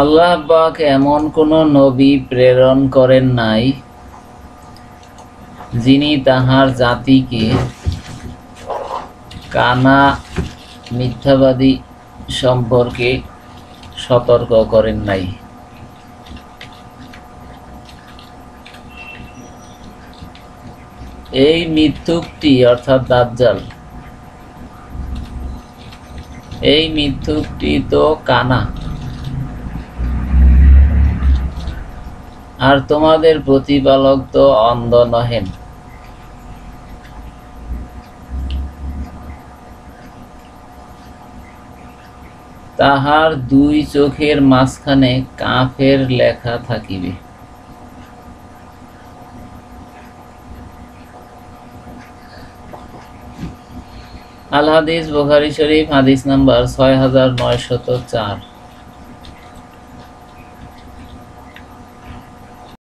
আল্লাহ পাক এমন কোন নবী প্রেরণ করেন নাই, যিনি তাহার জাতিকে কানা মিথ্যাবাদী সম্পর্কে সতর্ক করেন নাই। এই মিথ্যুকটি অর্থাৎ দাজ্জাল, এই মিথ্যুকটি তো কানা। আর তোমাদের প্রতিপালক তো অন্ধ নহেন তাহার দুই চোখের মাঝখানে কাফের লেখা থাকিবে। আল হাদিস বুখারী শরীফ, হাদিস নাম্বার ছয় হাজার নয়শত চার।